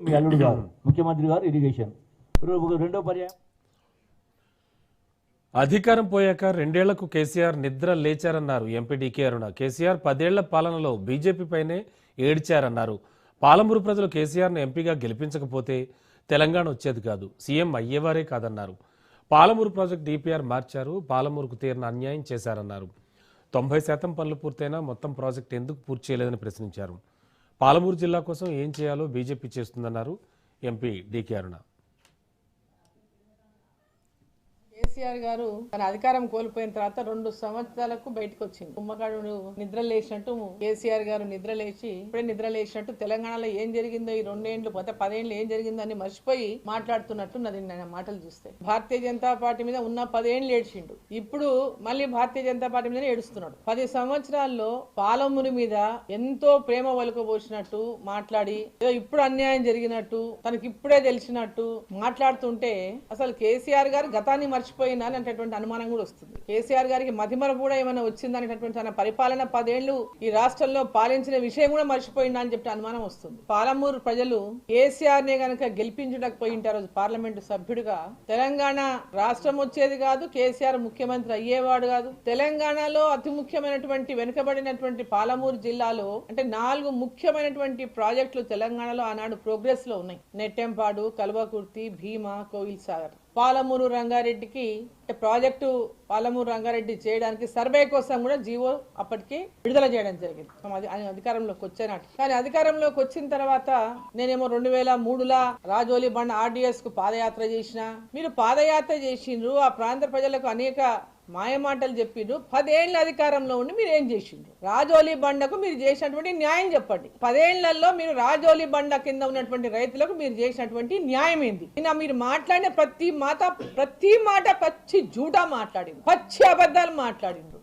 మీ అల్లుడు గారు ముఖ్యమంత్రి గారు ఇరిగేషన్ రెండో పర్యాయం. అధికారం పోయాక రెండేళ్ళకు కేసీఆర్ నిద్ర లేచారన్నారు ఎంపీ డీకే అరుణ. కేసీఆర్ పదేళ్ళ పాలనలో బీజేపీపైనే ఏడ్చారన్నారు. పాలమూరు ప్రజలు కేసీఆర్ను ఎంపీగా గెలిపించకపోతే తెలంగాణ వచ్చేది కాదు. సీఎం అయ్యేవారే కాదన్నారు. పాలమూరు ప్రాజెక్ట్ డిపిఆర్ మార్చారు పాలమూరుకు తీరిన అన్యాయం చేశారన్నారు. తొంభై శాతం పనులు పూర్తయినా మొత్తం ప్రాజెక్ట్ ఎందుకు పూర్తి చేయలేదని ప్రశ్నించారు. పాలమూరు జిల్లా కోసం ఏం చేయాలో బీజేపీ చేస్తుందన్నారు ఎంపీ డీకే అరుణ. కేసీఆర్ గారు తన అధికారం కోల్పోయిన తర్వాత రెండు సంవత్సరాలకు బయటకు వచ్చింది కుమ్మకాడు నిద్ర లేచినట్టు కేసీఆర్ గారు నిద్ర లేచి ఇప్పుడే నిద్ర లేచినట్టు తెలంగాణలో ఏం జరిగిందో ఈ రెండేండ్లు గత పదేండ్లు ఏం జరిగిందో అని మర్చిపోయి మాట్లాడుతున్నట్టు నది నా మాటలు చూస్తే. భారతీయ జనతా పార్టీ మీద ఉన్న పదేండ్లు ఏడ్చిండు. ఇప్పుడు మళ్ళీ భారతీయ జనతా పార్టీ మీద ఏడుస్తున్నాడు. పది సంవత్సరాల్లో పాలముని మీద ఎంతో ప్రేమ వలుకబోసినట్టు మాట్లాడి ఏదో ఇప్పుడు అన్యాయం జరిగినట్టు తనకి ఇప్పుడే తెలిసినట్టు మాట్లాడుతుంటే అసలు కేసీఆర్ గారు గతాన్ని మర్చిపోయి మర్చిపోయిందా అనేటటువంటి అనుమానం కూడా వస్తుంది. కేసీఆర్ గారికి మతిమర కూడా ఏమైనా వచ్చిందా అనేటటువంటి తన పరిపాలన పదేళ్ళు ఈ రాష్ట్రంలో పాలించిన విషయం కూడా మర్చిపోయిందా అని చెప్పి అనుమానం వస్తుంది. పాలమూరు ప్రజలు కేసీఆర్ నే గనక గెలిపించకపోయింటారు పార్లమెంటు సభ్యుడిగా తెలంగాణ రాష్ట్రం వచ్చేది కాదు కేసీఆర్ ముఖ్యమంత్రి అయ్యేవాడు కాదు. తెలంగాణలో అతి ముఖ్యమైనటువంటి వెనుకబడినటువంటి పాలమూరు జిల్లాలో అంటే నాలుగు ముఖ్యమైనటువంటి ప్రాజెక్టులు తెలంగాణలో ఆనాడు ప్రోగ్రెస్లో ఉన్నాయి. నెట్టెంపాడు కల్వకుర్తి భీమా కోయిల్ సాగర్. పాలమూరు రంగారెడ్డికి ప్రాజెక్టు పాలమూరు రంగారెడ్డి చేయడానికి సర్వే కోసం కూడా జీవో అప్పటికి విడుదల చేయడం జరిగింది. అది అధికారంలోకి వచ్చేనాటి కానీ అధికారంలోకి వచ్చిన తర్వాత నేనేమో రెండు వేల మూడులా రాజోలి బండ ఆర్డిఎస్కు పాదయాత్ర చేసిన. మీరు పాదయాత్ర చేసిండ్రు. ఆ ప్రాంత ప్రజలకు అనేక మాయమాటలు చెప్పిండ్రు. పదేళ్ళ అధికారంలో ఉండి మీరు ఏం చేసిండ్రు? రాజోలి బండకు మీరు చేసినటువంటి న్యాయం చెప్పండి. పదేళ్ళలో మీరు రాజోలి బండ కింద ఉన్నటువంటి రైతులకు మీరు చేసినటువంటి న్యాయం ఏంది? నిన్న మీరు మాట్లాడిన ప్రతి మాట ప్రతి మాట పచ్చి జూటా మాట్లాడింది పచ్చి అబద్ధాలు మాట్లాడిండ్రు.